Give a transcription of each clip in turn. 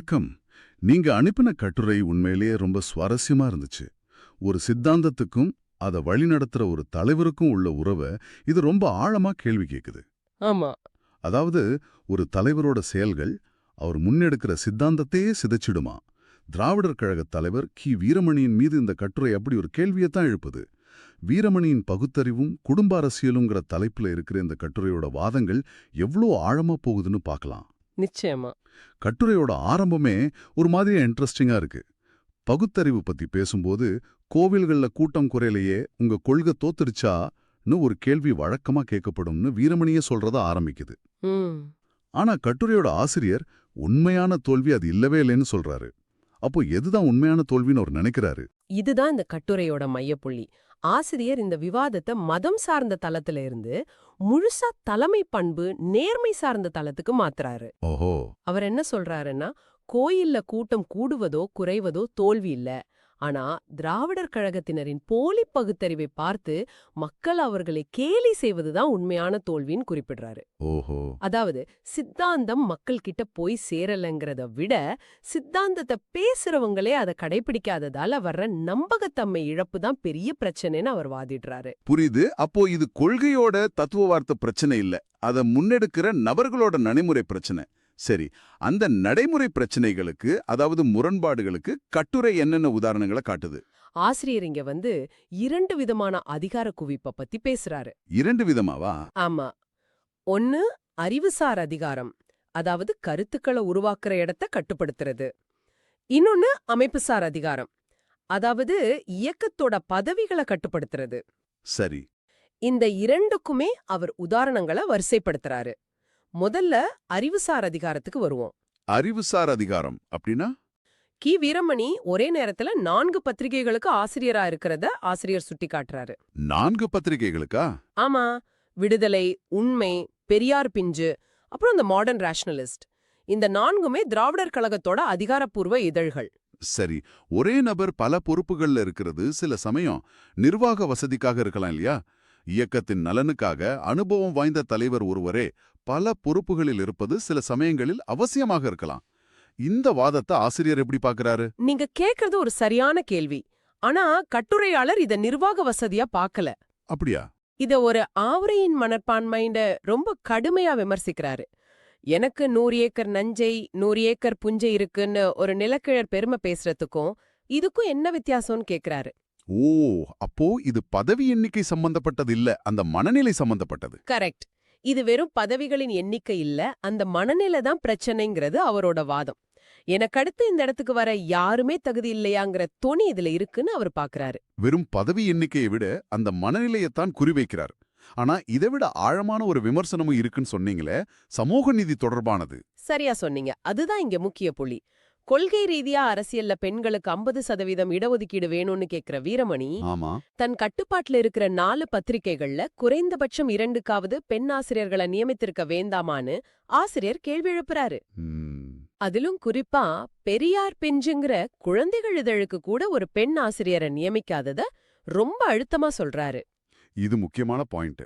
வணக்கம். நீங்க அனுப்பின கட்டுரை உண்மையிலேயே ரொம்ப சுவாரஸ்யமா இருந்துச்சு. ஒரு சித்தாந்தத்துக்கும் அதை வழிநடத்துற ஒரு தலைவருக்கும் உள்ள உறவை இது ரொம்ப ஆழமா கேள்வி கேக்குது. ஆமா. அதாவது ஒரு தலைவரோட செயல்கள் அவர் முன்னெடுக்கிற சித்தாந்தத்தையே சிதைச்சிடுமா? திராவிடர் கழக தலைவர் கி. வீரமணியின் மீது இந்த கட்டுரை அப்படி ஒரு கேள்வியைத்தான் எழுப்புது. வீரமணியின் பகுத்தறிவும் குடும்ப அரசியலுங்கிற தலைப்புல இருக்கிற இந்த கட்டுரையோட வாதங்கள் எவ்வளோ ஆழமா போகுதுன்னு பார்க்கலாம் நிச்சயமா. கட்டுரையோட ஆரம்பமே ஒரு மாதிரியா இன்ட்ரெஸ்டிங்கா இருக்கு. பகுத்தறிவு பத்தி பேசும்போது கோவில்கள்ல கூட்டம் குறையிலேயே உங்க கொள்கை தோத்துடுச்சான்னு ஒரு கேள்வி வழக்கமா கேட்கப்படும்னு வீரமணியே சொல்றத ஆரம்பிக்குது. ஆனா கட்டுரையோட ஆசிரியர் உண்மையான தோல்வி அது இல்லவே இல்லைன்னு சொல்றாரு. அப்போ எதுதான் உண்மையான தோல்வின்னு அவர் நினைக்கிறாரு? இதுதான் இந்த கட்டுரையோட மையப்புள்ளி. ஆசிரியர் இந்த விவாதத்தை மதம் சார்ந்த தளத்துல இருந்து முழுசா தலைமை பண்பு நேர்மை சார்ந்த தளத்துக்கு மாத்துறாரு. அவர் என்ன சொல்றாருன்னா கோயில்ல கூட்டம் கூடுவதோ குறைவதோ தோல்வி இல்ல. ஆனா திராவிடர் கழகத்தினரின் போலி பகுத்தறிவை பார்த்து மக்கள் அவர்களை கேலி செய்வதுதான் உண்மையான தோல்வின்னு குறிப்பிடுறாரு. ஓஹோ. அதாவது சித்தாந்தம் மக்கள் கிட்ட போய் சேரலங்கிறத விட சித்தாந்தத்தை பேசுறவங்களே அதை கடைபிடிக்காததால வர்ற நம்பகத்தன்மை இழப்பு தான் பெரிய பிரச்சனைன்னு அவர் வாதிடுறாரு. புரியுது. அப்போ இது கொள்கையோட தத்துவவார்த்த பிரச்சனை இல்ல. அத முன்னெடுக்கிற நபர்களோட நடைமுறை பிரச்சனை. சரி. அந்த நடைமுறை பிரச்சனைகளுக்கு அதாவது முரண்பாடுகளுக்கு கட்டுரை என்னென்ன உதாரணங்களை காட்டுது? ஆசிரியர் இங்க வந்து இரண்டு விதமான அதிகார குவிப்ப பத்தி பேசுறாரு. இரண்டு விதமாவா? ஆமா. ஒன்னு அறிவுசார் அதிகாரம் அதாவது கருத்துக்களை உருவாக்குற இடத்த கட்டுப்படுத்துறது. இன்னொன்னு அமைப்புசார் அதிகாரம் அதாவது இயக்கத்தோட பதவிகளை கட்டுப்படுத்துறது. சரி. இந்த இரண்டுக்குமே அவர் உதாரணங்களை வரிசைப்படுத்துறாரு. முதல்ல அறிவுசார் அதிகாரத்துக்கு வருவோம். அறிவுசார் அதிகாரம் அப்படின்னா? கி. வீரமணி ஒரே நேரத்துல நான்கு பத்திரிகைகளுக்கு ஆசிரியரா இருக்கிறத ஆசிரியர் சுட்டிக்காட்டுறாரு. நான்கு பத்திரிகைகளுக்கா? ஆமா. விடுதலை உண்மை பெரியார் பிஞ்சு அப்புறம் இந்த மாடர்ன் ரேஷனலிஸ்ட் இந்த நான்குமே திராவிடர் கழகத்தோட அதிகாரப்பூர்வ இதழ்கள். சரி. ஒரே நபர் பல பொறுப்புகள்ல இருக்கிறது சில சமயம் நிர்வாக வசதிக்காக இருக்கலாம் இல்லையா? இயக்கத்தின் நலனுக்காக அனுபவம் வாய்ந்த தலைவர் ஒருவரே பல பொறுப்புகளில் இருப்பது சில சமயங்களில் அவசியமாக இருக்கலாம். இந்த வாதத்தை ஆசிரியர் எப்படி பார்க்கறாரு? நீங்க கேக்குறது ஒரு சரியான கேள்வி. ஆனா கட்டுரையாளர் இத நிர்வாக வசதியா பார்க்கல. அப்படியா? இத ஒரு ஆவரையின் மனப்பான்மைண்ட ரொம்ப கடுமையா விமர்சிக்கிறாரு. எனக்கு நூறு ஏக்கர் நஞ்சை நூறு ஏக்கர் புஞ்சை இருக்குன்னு ஒரு நிலக்கிழர் பெருமை பேசுறதுக்கும் இதுக்கும் என்ன வித்தியாசம்னு கேக்குறாரு. ஓ அப்போ இது பதவி எண்ணிக்கை சம்பந்தப்பட்டது இல்ல அந்த மனநிலை சம்பந்தப்பட்டது. கரெக்ட். இது வெறும் பதவிகளின் எண்ணிக்கை இல்ல அந்த மனநிலை தான் பிரச்சனைங்கிறது அவரோட வாதம். எனக்கடுத்து இந்த இடத்துக்கு வர யாருமே தகுதி இல்லையாங்கிற துணி இதுல இருக்குன்னு அவர் பாக்குறாரு. வெறும் பதவி எண்ணிக்கையை விட அந்த மனநிலையைத்தான் குறிவைக்கிறார். ஆனா இதை விட ஆழமான ஒரு விமர்சனமும் இருக்குன்னு சொன்னீங்களே சமூக நீதி தொடர்பானது. சரியா சொன்னீங்க. அதுதான் இங்க முக்கிய புள்ளி. கொள்கை ரீதியா அரசியல்ல பெண்களுக்கு ஐம்பது சதவீதம் இடஒதுக்கீடு வேணும்னு கேக்குற வீரமணி தன் கட்டுப்பாட்டுல இருக்கிற நாலு பத்திரிகைகள்ல குறைந்தபட்சம் இரண்டுக்காவது பெண் ஆசிரியர்களை நியமித்திருக்க வேண்டாமான்னு ஆசிரியர் கேள்வி எழுப்புறாரு. அதிலும் குறிப்பா பெரியார் பெஞ்சுங்கிற குழந்தைகள் இதழுக்கு கூட ஒரு பெண் ஆசிரியரை நியமிக்காதத ரொம்ப அழுத்தமா சொல்றாரு. இது முக்கியமான பாயிண்ட்.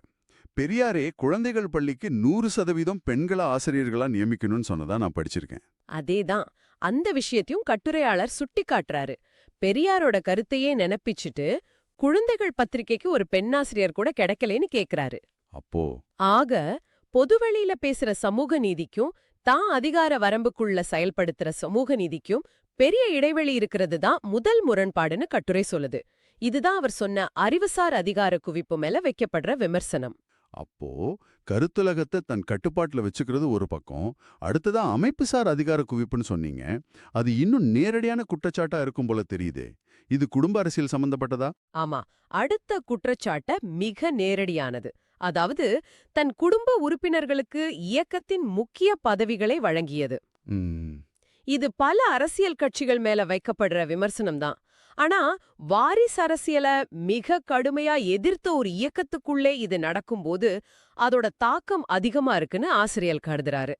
பெரியாரே குழந்தைகள் பள்ளிக்கு நூறு சதவீதம் பெண்களை ஆசிரியர்களா நியமிக்கணும்னு சொன்னதா நான் படிச்சிருக்கேன். அதேதான். அந்த விஷயத்தையும் கட்டுரையாளர் சுட்டிக்காட்டுறாரு. பெரியாரோட கருத்தையே நினைப்பிச்சுட்டு குழந்தைகள் பத்திரிக்கைக்கு ஒரு பெண்ணாசிரியர் கூட கிடைக்கலேன்னு கேக்குறாரு. அப்போ? ஆக பொதுவெளியில பேசுற சமூக நீதிக்கும் தான் அதிகார வரம்புக்குள்ள செயல்படுத்துற சமூக நீதிக்கும் பெரிய இடைவெளி இருக்கிறது தான் முதல் முரண்பாடுன்னு கட்டுரை சொல்லுது. இதுதான் அவர் சொன்ன அறிவுசார் அதிகார குவிப்பு மேல வைக்கப்படுற விமர்சனம். அப்போ கருத்துலகத்தை தன் கட்டுப்பாட்டுல வச்சுக்கிறது ஒரு பக்கம். அடுத்ததா அமைப்புசார் அதிகார குவிப்புன்னு சொன்னீங்க. அது இன்னும் நேரடியான குற்றச்சாட்டா இருக்கும் போல தெரியுதே. இது குடும்ப அரசியல் சம்பந்தப்பட்டதா? ஆமா. அடுத்த குற்றச்சாட்ட மிக நேரடியானது. அதாவது தன் குடும்ப உறுப்பினர்களுக்கு இயக்கத்தின் முக்கிய பதவிகளை வழங்கியது. இது பல அரசியல் கட்சிகள் மேல வைக்கப்படுற விமர்சனம் தான் ஆனா வாரிசு அரசியல மிக கடுமையா எதிர்த்த ஒரு இயக்கத்துக்குள்ளே இது நடக்கும்போது அதோட தாக்கம் அதிகமா இருக்குன்னு ஆசிரியர் கருதுறாரு.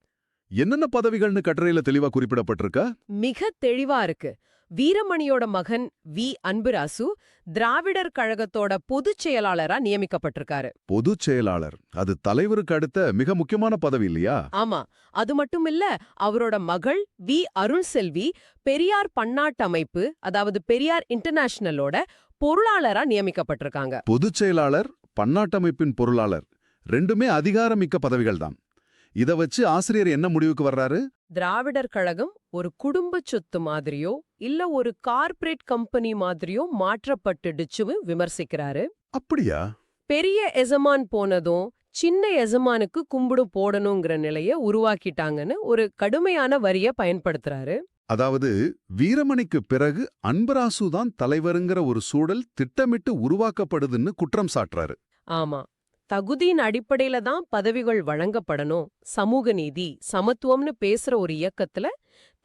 என்னென்ன பதவிகள்னு கட்டுரையில தெளிவா குறிப்பிடப்பட்டிருக்கா? மிக தெளிவா இருக்கு. வீரமணியோட மகன் வி. அன்புராசு திராவிடர் கழகத்தோட பொதுச் செயலாளரா நியமிக்கப்பட்டிருக்காரு. பொதுச் செயலாளர். அது தலைவருக்கு அடுத்த மிக முக்கியமான பதவி இல்லையா? ஆமா. அது மட்டும் இல்ல அவரோட மகள் வி. அருள் செல்வி பெரியார் பன்னாட்டு அமைப்பு அதாவது பெரியார் இன்டர்நேஷனலோட பொருளாளரா நியமிக்கப்பட்டிருக்காங்க. பொதுச் செயலாளர் பன்னாட்டமைப்பின் பொருளாளர். ரெண்டுமே அதிகாரமிக்க பதவிகள்தான். இத வச்சு ஆசிரியர் என்ன முடிவுக்கு வர்றாரு? திராவிடர் கழகம் ஒரு குடும்ப சொத்து மாதிரியோ இல்ல ஒரு கார்ப்பரேட் கம்பெனி மாதிரியோ மாற்றப்பட்டுடுச்சுன்னு விமர்சிக்கிறாரு. அப்படியா? பெரிய எஜமான் போனதும் சின்ன எஜமானுக்கு கும்பிடு போடணுங்கிற நிலைய உருவாக்கிட்டாங்கன்னு ஒரு கடுமையான வரிய பயன்படுத்துறாரு. அதாவது வீரமணிக்கு பிறகு அன்பராசு தான் தலைவருங்கிற ஒரு சூழல் திட்டமிட்டு உருவாக்கப்படுதுன்னு குற்றம் சாட்டுறாரு. ஆமா. தகுதியின் அடிப்படையில தான் பதவிகள் வழங்கப்படணும். சமூக நீதி சமத்துவம்னு பேசுற ஒரு இயக்கத்துல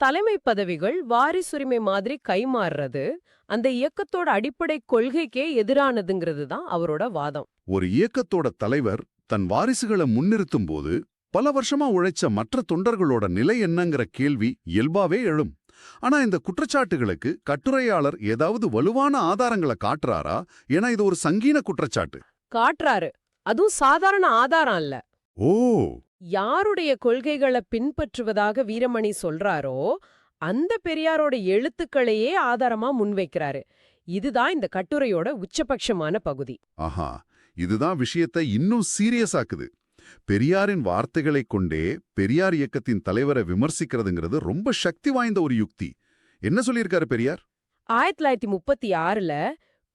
தலைமை பதவிகள் வாரிசுரிமை மாதிரி கைமாறுறது அந்த இயக்கத்தோட அடிப்படை கொள்கைக்கே எதிரானதுங்கிறது தான் அவரோட வாதம். ஒரு இயக்கத்தோட தலைவர் தன் வாரிசுகளை முன்னிறுத்தும் போது பல வருஷமா உழைச்ச மற்ற தொண்டர்களோட நிலை என்னங்கிற கேள்வி இயல்பாவே எழும். ஆனா இந்த குற்றச்சாட்டுகளுக்கு கட்டுரையாளர் ஏதாவது வலுவான ஆதாரங்களை காட்டுறாரா? ஏன்னா இது ஒரு சங்கீன குற்றச்சாட்டு. காட்டுறாரு. அதுவும் சாதாரண ஆதாரம் இல்ல. ஓ! யாருடைய கொள்கைகளை பின்பற்றுவதாக வீரமணி சொல்றாரோ அந்த பெரியாரோட எழுத்துக்களையே ஆதாரமா முன்வைக்கிறாரு. இதுதான் இந்த கட்டுரையோட உச்சபட்சமான பகுதி. ஆஹா இதுதான் விஷயத்தை இன்னும் சீரியஸ் ஆக்குது. பெரியாரின் வார்த்தைகளைக் கொண்டே பெரியார் இயக்கத்தின் தலைவரை விமர்சிக்கிறதுங்கிறது ரொம்ப சக்தி வாய்ந்த ஒரு யுக்தி. என்ன சொல்லியிருக்காரு பெரியார்? ஆயிரத்தி தொள்ளாயிரத்தி முப்பத்தி ஆறுல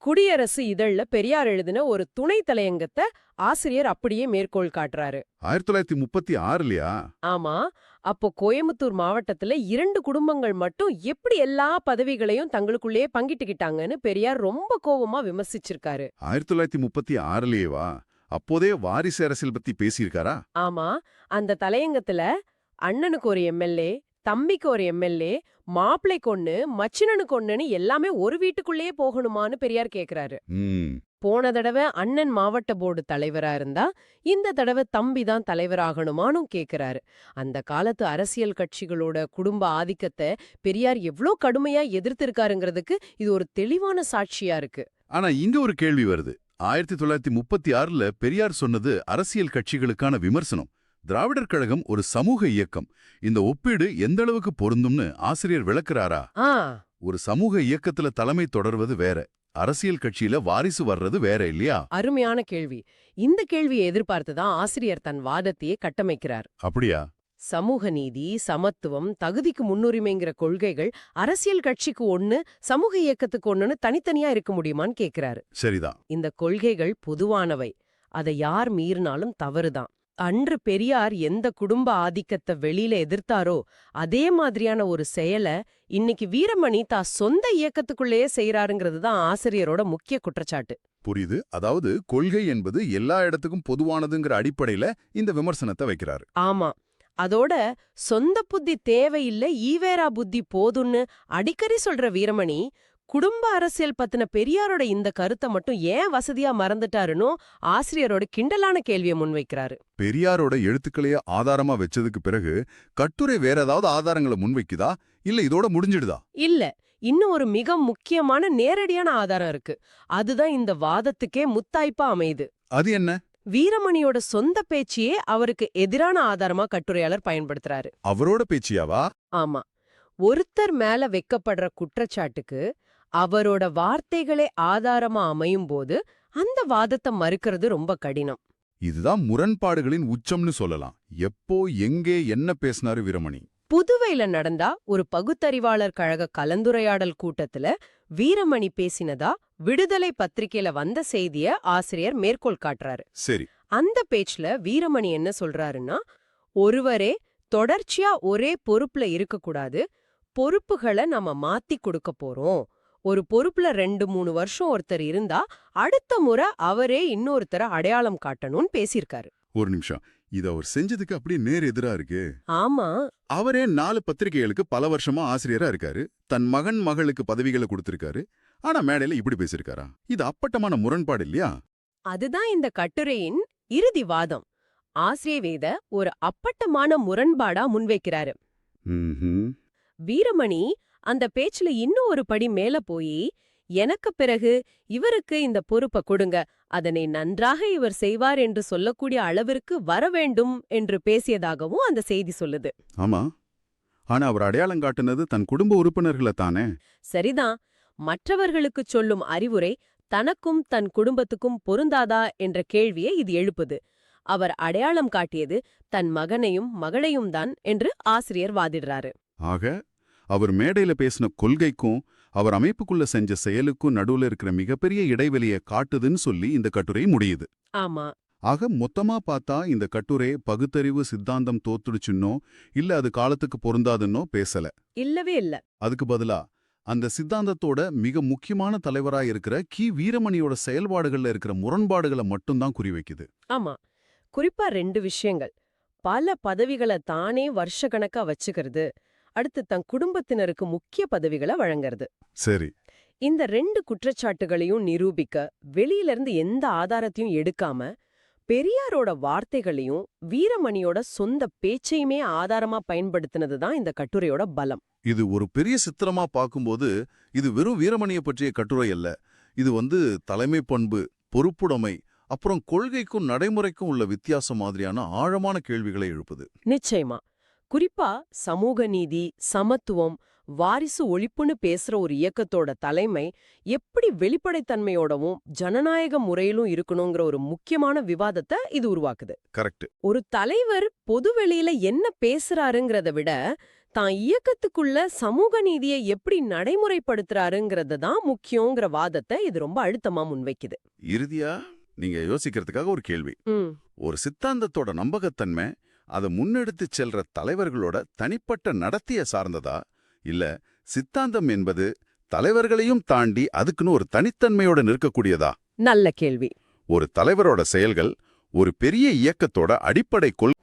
குடியரசு இதழ்ல பெரியார் எழுதின ஒரு துணை தலையங்கத்தை ஆசிரியர் அப்படியே மேற்கோள் காட்டுறாரு. ஆயிரத்தி தொள்ளாயிரத்தி முப்பத்தி ஆறுலயா? ஆமா. அப்போ கோயம்புத்தூர் மாவட்டத்துல இரண்டு குடும்பங்கள் மட்டும் எப்படி எல்லா பதவிகளையும் தங்களுக்குள்ளேயே பங்கிட்டுக்கிட்டாங்கன்னு பெரியார் ரொம்ப கோவமா விமர்சிச்சிருக்காரு. ஆயிரத்தி தொள்ளாயிரத்தி முப்பத்தி ஆறுலயேவா? அப்போதே வாரிசு அரசியல் பத்தி பேசியிருக்காரா? ஆமா. அந்த தலையங்கத்துல அண்ணனுக்கு ஒரு எம்எல்ஏ தம்பிக்கு ஒரு எம்எல்ஏ மாப்பிள்ளைக்கு ஒண்ணு மச்சினனுக்கு ஒண்ணுன்னு எல்லாமே ஒரு வீட்டுக்குள்ளேயே போகணுமான்னு பெரியார் கேக்குறாரு. போன தடவை அண்ணன் மாவட்ட போர்டு தலைவரா இருந்தா இந்த தடவை தம்பி தான் தலைவராகணுமானும் கேக்குறாரு. அந்த காலத்து அரசியல் கட்சிகளோட குடும்ப ஆதிக்கத்தை பெரியார் எவ்ளோ கடுமையா எதிர்த்திருக்காருங்கிறதுக்கு இது ஒரு தெளிவான சாட்சியா இருக்கு. ஆனா இங்க ஒரு கேள்வி வருது. ஆயிரத்தி தொள்ளாயிரத்தி முப்பத்தி ஆறுல பெரியார் சொன்னது அரசியல் கட்சிகளுக்கான விமர்சனம். திராவிடர் கழகம் ஒரு சமூக இயக்கம். இந்த ஒப்பீடு எந்த அளவுக்கு பொருந்தும்னு ஆசிரியர் விளக்குறாரா? ஒரு சமூக இயக்கத்துல தலைமை தொடர்வது வேற. அரசியல் கட்சியில வாரிசு வர்றது வேற இல்லையா? அருமையான கேள்வி. இந்த கேள்வியை எதிர்பார்த்துதான் ஆசிரியர் தன் வாதத்தையே கட்டமைக்கிறார். அப்படியா? சமூக நீதி சமத்துவம் தகுதிக்கு முன்னுரிமைங்கிற கொள்கைகள் அரசியல் கட்சிக்கு ஒண்ணு சமூக இயக்கத்துக்கு ஒண்ணுன்னு தனித்தனியா இருக்க முடியுமான்னு கேக்குறாரு. சரிதான். இந்த கொள்கைகள் பொதுவானவை. அதை யார் மீறினாலும் தவறுதான். அன்று பெரியார் எந்த குடும்ப ஆதிக்கத்தை வெளியில எதிர்த்தாரோ அதே மாதிரியான ஒரு செயலை இன்னைக்கு வீரமணி தா சொந்த இயக்கத்துக்குள்ளேயே செய்யறாருங்கிறது தான் ஆசிரியரோட முக்கிய குற்றச்சாட்டு. புரியுது. அதாவது கொள்கை என்பது எல்லா இடத்துக்கும் பொதுவானதுங்கிற அடிப்படையில இந்த விமர்சனத்தை வைக்கிறாரு. ஆமா. அதோட சொந்த புத்தி தேவையில்லை ஈவேரா புத்தி போதும்னு அடிக்கடி சொல்ற வீரமணி குடும்ப அரசியல் பத்தின பெரியாரோட இந்த கருத்தை மட்டும் ஏன் வசதியா மறந்துட்டாருன்னு ஆசிரியரோட கிண்டலான கேள்வியை முன்வைக்கிறாரு. பெரியாரோட எழுத்துக்களையே ஆதாரமா வச்சதுக்கு பிறகு கட்டுரை வேற ஏதாவது ஆதாரங்களை முன்வைக்குதா? இல்ல இதோட முடிஞ்சிடுதா? இல்ல இன்னும் ஒரு மிக முக்கியமான நேரடியான ஆதாரம் இருக்கு. அதுதான் இந்த வாதத்துக்கே முத்தாய்ப்பா அமையுது. அது என்ன? வீரமணியோட சொந்த பேச்சியே அவருக்கு எதிரான ஆதாரமா கட்டுரையாளர் பயன்படுத்துறாரு. அவரோட பேச்சியாவா? ஆமா. ஒருத்தர் மேல வைக்கப்படுற குற்றச்சாட்டுக்கு அவரோட வார்த்தைகளே ஆதாரமா அமையும் போது அந்த வாதத்தை மறுக்கிறது ரொம்ப கடினம். இதுதான் முரண்பாடுகளின் உச்சம்னு சொல்லலாம். எப்போ எங்கே என்ன பேசினாரு வீரமணி? புதுவையில நடந்தா ஒரு பகுத்தறிவாளர் கழக கலந்துரையாடல் கூட்டத்துல வீரமணி பேசினதா விடுதலை பத்திரிக்கையில வந்த செய்திய ஆசிரியர் மேற்கோள் காட்டுறாரு. சரி. அந்த பேச்சுல வீரமணி என்ன சொல்றாருன்னா ஒருவரே தொடர்ச்சியா ஒரே பொறுப்புல இருக்கக்கூடாது. பொறுப்புகளை நம்ம மாத்தி கொடுக்க போறோம். ஒரு பொறுப்புல ரெண்டு மூணு வருஷம் ஒருத்தர் இருந்தா அடுத்த முறை அவரே இன்னொருத்தரை அடையாளம் காட்டணும்னு பேசியிருக்காரு. ஒரு நிமிஷம். இது அவர் செஞ்சதுக்கு அப்படியே நேர் எதிரா இருக்கு. ஆமா. அவரே நாலு பத்திரிகைகளுக்கு பல வருஷமா ஆசிரியரா இருக்காரு. தன் மகன் மகளுக்கு பதவிகளை கொடுத்திருக்காரு. ஆனா மேடையில இப்படி பேசியிருக்காரா? இது அப்பட்டமான முரண்பாடு இல்லையா? அதுதான் இந்த கட்டுரையின் இறுதி வாதம். ஆசிரியவேத ஒரு அப்பட்டமான முரண்பாடா முன்வைக்கிறாரு. வீரமணி அந்த பேச்சுல இன்னும் ஒரு படி மேல போய் எனக்கு பிறகு இவருக்கு இந்த பொறுப்பை கொடுங்க. அதனை நன்றாக இவர் செய்வார் என்று சொல்லக்கூடிய அளவிற்கு வர வேண்டும் என்று பேசியதாகவும் அந்த செய்தி சொல்லுது. ஆமா. ஆனா அவர் அடையாளம் காட்டுனது தன் குடும்ப உறுப்பினர்களை தானே. சரிதான். மற்றவர்களுக்குச் சொல்லும் அறிவுரை தனக்கும் தன் குடும்பத்துக்கும் பொருந்தாதா என்ற கேள்வியை இது எழுப்புது. அவர் அடையாளம் காட்டியது தன் மகனையும் மகளையும் தான் என்று ஆசிரியர் வாதிடுறாரு. ஆக அவர் மேடையில பேசின கொள்கைக்கும் அவர் அமைப்புக்குள்ள செஞ்ச செயலுக்கும் நடுவுல இருக்கிற மிகப்பெரிய இடைவெளியை காட்டுதுன்னு சொல்லி இந்த கட்டுரை முடியுது. ஆமா. ஆக மொத்தமா பார்த்தா இந்த கட்டுரை பகுத்தறிவு சித்தாந்தம் தோத்துடுச்சுன்னோ இல்ல அது காலத்துக்கு பொருந்தாதுன்னோ பேசல. இல்லவே இல்ல. அதுக்கு பதிலா அந்த சித்தாந்தத்தோட மிக முக்கியமான தலைவரா இருக்கிற கி. வீரமணியோட செயல்பாடுகள்ல இருக்கிற முரண்பாடுகளை மட்டும்தான் குறிவைக்குது ஆமா. குறிப்பா ரெண்டு விஷயங்கள். பல பதவிகளை தானே வருஷக்கணக்கா வச்சுக்கிறது அடுத்து தன் குடும்பத்தினருக்கு முக்கிய பதவிகளை வழங்குறது. சரி. இந்த ரெண்டு குற்றச்சாட்டுகளையும் நிரூபிக்க வெளியில இருந்து எந்த ஆதாரத்தையும் எடுக்காம பெரியாரோட வார்த்தைகளையும் வீரமணியோட சொந்த பேச்சையுமே ஆதாரமா பயன்படுத்தினது தான் இந்த கட்டுரையோட பலம். இது ஒரு பெரிய சித்திரமா பார்க்கும்போது இது வெறும் வீரமணியை பற்றிய கட்டுரை அல்ல. இது வந்து தலைமை பண்பு பொறுப்புடைமை அப்புறம் கொள்கைக்கும் நடைமுறைக்கும் உள்ள வித்தியாசம் மாதிரியான ஆழமான கேள்விகளை எழுப்புது. நிச்சயமா. குறிப்பா சமூக நீதி சமத்துவம் வாரிசு ஒழிப்புன்னு பேசுற ஒரு இயக்கத்தோட தலைமை எப்படி வெளிப்படைத்தன்மையோடவும் ஜனநாயக முறையிலும் இருக்கணுங்கிற ஒரு முக்கியமான விவாதத்தை இது உருவாக்குது. கரெக்ட் ஒரு தலைவர் பொதுவெளியில என்ன பேசுறாருங்கிறத விட தான் இயக்கத்துக்குள்ள சமூக நீதியை எப்படி நடைமுறைப்படுத்துறாருங்கிறது தான் முக்கியங்கிற வாதத்தை இது ரொம்ப அழுத்தமா முன்வைக்குது. இறுதியா நீங்க யோசிக்கிறதுக்காக ஒரு கேள்வி. ஒரு சித்தாந்தத்தோட நம்பகத்தன்மை அதை முன்னெடுத்துச் செல்ற தலைவர்களோட தனிப்பட்ட நடத்திய சார்ந்ததா? இல்ல சித்தாந்தம் என்பது தலைவர்களையும் தாண்டி அதுக்குன்னு ஒரு தனித்தன்மையோட நிற்கக்கூடியதா? நல்ல கேள்வி. ஒரு தலைவரோட செயல்கள் ஒரு பெரிய இயக்கத்தோட அடிப்படை கொள்